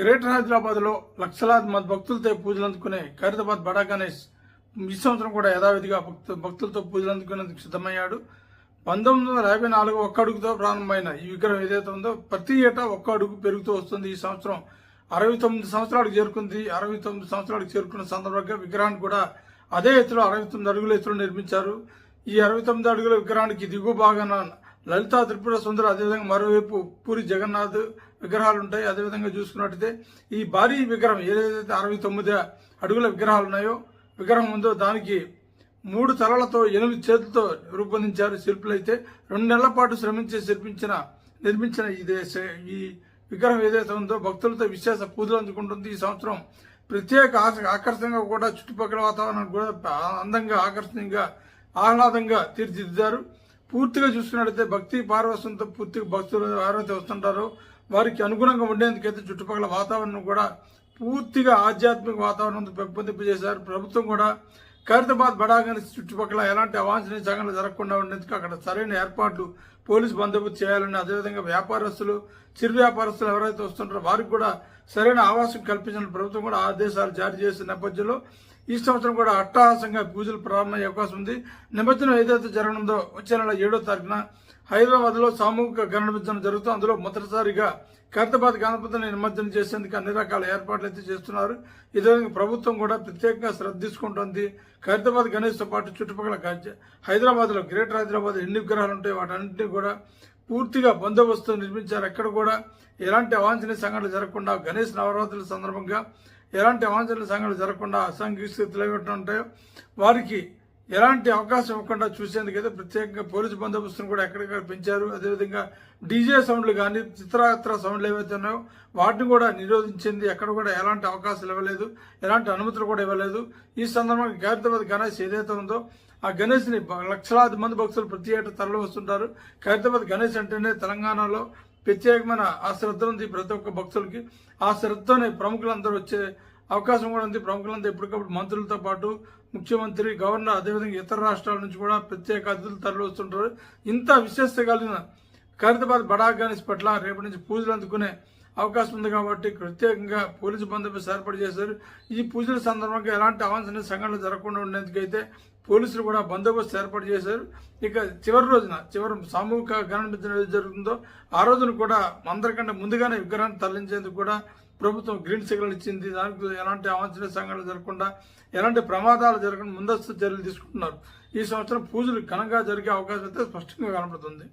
Greater హైదరాబాద్లో లక్షలాది మంది భక్తులతో పూజలు అందుకునే ఖైరతాబాద్ బడా గణేష్ ఈ సంవత్సరం కూడా యథావిధిగా భక్తు భక్తులతో పూజలు అందుకునేందుకు సిద్ధమయ్యాడు. పంతొమ్మిది వందల యాభై నాలుగు ఒక్క అడుగుతో ప్రారంభమైన ఈ విగ్రహం ఏదైతే ఉందో ప్రతి ఏటా ఒక్క అడుగు పెరుగుతూ వస్తుంది. ఈ సంవత్సరం అరవై తొమ్మిది సంవత్సరాలకు చేరుకుంది. అరవై తొమ్మిది సంవత్సరాలకు చేరుకున్న సందర్భంగా విగ్రహాన్ని కూడా అదే ఎత్తులో అరవై తొమ్మిది అడుగుల ఎత్తులో నిర్మించారు. ఈ అరవై తొమ్మిది అడుగుల విగ్రహానికి దిగువ భాగాన లలితా త్రిపుర సుందర అదేవిధంగా మరోవైపు పూరి జగన్నాథ్ విగ్రహాలు ఉంటాయి అదేవిధంగా చూసుకున్నట్టయితే ఈ భారీ విగ్రహం ఏదైతే అరవై తొమ్మిది అడుగుల విగ్రహాలు ఉన్నాయో విగ్రహం ఉందో దానికి మూడు తలలతో ఎనిమిది చేతులతో రూపొందించారు శిల్పులైతే. రెండు నెలల పాటు శ్రమించి శిల్పించిన నిర్మించిన ఇదే ఈ విగ్రహం ఏదైతే ఉందో భక్తులతో విశేష పూజలు అందుకుంటుంది. ఈ సంవత్సరం ప్రత్యేక ఆకర్షణగా కూడా చుట్టుపక్కల వాతావరణం కూడా అందంగా ఆకర్షణీయంగా ఆహ్లాదంగా తీర్చిదిద్దారు. పూర్తిగా చూసుకున్నట్లయితే భక్తి పార్వశంతో పూర్తిగా భక్తులు ఎవరైతే వస్తుంటారో. వారికి అనుగుణంగా ఉండేందుకైతే చుట్టుపక్కల వాతావరణం కూడా పూర్తిగా ఆధ్యాత్మిక వాతావరణంతో పెంపొందింపజేశారు. ప్రభుత్వం కూడా ఖైరతాబాద్ బడాగని చుట్టుపక్కల ఎలాంటి అవాంఛనీయ సంఘటనలు జరగకుండా ఉండేందుకు అక్కడ సరైన ఏర్పాట్లు పోలీసు బందోబస్తు చేయాలని అదేవిధంగా వ్యాపారస్తులు చిరు వ్యాపారస్తులు ఎవరైతే వస్తుంటారో వారికి కూడా సరైన ఆవాసం కల్పించాలని ప్రభుత్వం కూడా ఆదేశాలు జారీ చేసిన నేపథ్యంలో ఈ సంవత్సరం కూడా అట్టహాసంగా పూజలు ప్రారంభమయ్యే అవకాశం ఉంది. నిమజ్జనం ఏదైతే జరగనుందో వచ్చే నెల ఏడో తారీఖున హైదరాబాద్లో సామూహిక గణనిమజ్జనం జరుగుతూ అందులో మొదటిసారిగా ఖైరతాబాద్ గణపతిని నిమజ్జనం చేసేందుకు అన్ని రకాల ఏర్పాట్లు అయితే చేస్తున్నారు. ఇదే విధంగా ప్రభుత్వం కూడా ప్రత్యేకంగా శ్రద్ధ తీసుకుంటోంది. ఖైరతాబాద్ గణేష్తో పాటు చుట్టుపక్కల హైదరాబాద్లో గ్రేటర్ హైదరాబాద్ ఎన్ని విగ్రహాలు ఉంటాయి వాటన్నింటినీ కూడా పూర్తిగా బందోబస్తు నిర్మించారు. ఎక్కడ కూడా ఎలాంటి అవాంఛనీయ సంఘటనలు జరగకుండా గణేష్ నవరాత్రుల సందర్భంగా ఎలాంటి అవాంఛనీయ సంఘటనలు జరగకుండా అసాంఘిక స్థితిలో ఉంటాయో వారికి ఎలాంటి అవకాశం ఇవ్వకుండా చూసేందుకైతే ప్రత్యేకంగా పోలీసు బందోబస్తును కూడా ఎక్కడికక్కడ పెంచారు. అదేవిధంగా డీజే సౌండ్లు కానీ చిత్రాత్ర సౌండ్లు ఏవైతే ఉన్నాయో వాటిని కూడా నిరోధించింది. ఎక్కడ కూడా ఎలాంటి అవకాశాలు ఇవ్వలేదు. ఎలాంటి అనుమతులు కూడా ఇవ్వలేదు. ఈ సందర్భంగా ఖైరతాబాద్ గణేష్ ఏదైతే ఉందో ఆ గణేష్ని లక్షలాది మంది భక్తులు ప్రతి ఏటా తరలి వస్తుంటారు. ఖైరతాబాద్ గణేష్ అంటేనే తెలంగాణలో ప్రత్యేకమైన ఆ శ్రద్ధ ఉంది ప్రతి ఒక్క భక్తులకి. ఆ శ్రద్ధతోనే ప్రముఖులందరూ వచ్చే అవకాశం కూడా ఉంది. ప్రముఖులంతా ఎప్పటికప్పుడు మంత్రులతో పాటు ముఖ్యమంత్రి గవర్నర్ అదేవిధంగా ఇతర రాష్ట్రాల నుంచి కూడా ప్రత్యేక అతిథులు తరలి వస్తుంటారు. ఇంత విశేషత కలిగిన ఖరీదాబాద్ బడా గణేష్ పట్ల రేపటి నుంచి పూజలు అందుకునే అవకాశం ఉంది కాబట్టి ప్రత్యేకంగా పోలీసు బందోబస్తు ఏర్పాటు చేశారు. ఈ పూజల సందర్భంగా ఎలాంటి అవాంఛనీయ సంఘటనలు జరగకుండా ఉండేందుకైతే పోలీసులు కూడా బందోబస్తు ఏర్పాటు చేశారు. ఇక చివరి రోజున చివరి సామూహిక గణనిమజ్జనం జరుగుతుందో ఆ రోజున కూడా అందరికంటే ముందుగానే విగ్రహాన్ని తరలించేందుకు కూడా ప్రభుత్వం గ్రీన్ సిగ్నల్ ఇచ్చింది. దానికి ఎలాంటి అవాంఛనీయ సంఘటనలు జరగకుండా ఎలాంటి ప్రమాదాలు జరగకుండా ముందస్తు చర్యలు తీసుకుంటున్నారు. ఈ సంవత్సరం పూజలు ఘనంగా జరిగే అవకాశం అయితే స్పష్టంగా కనపడుతుంది.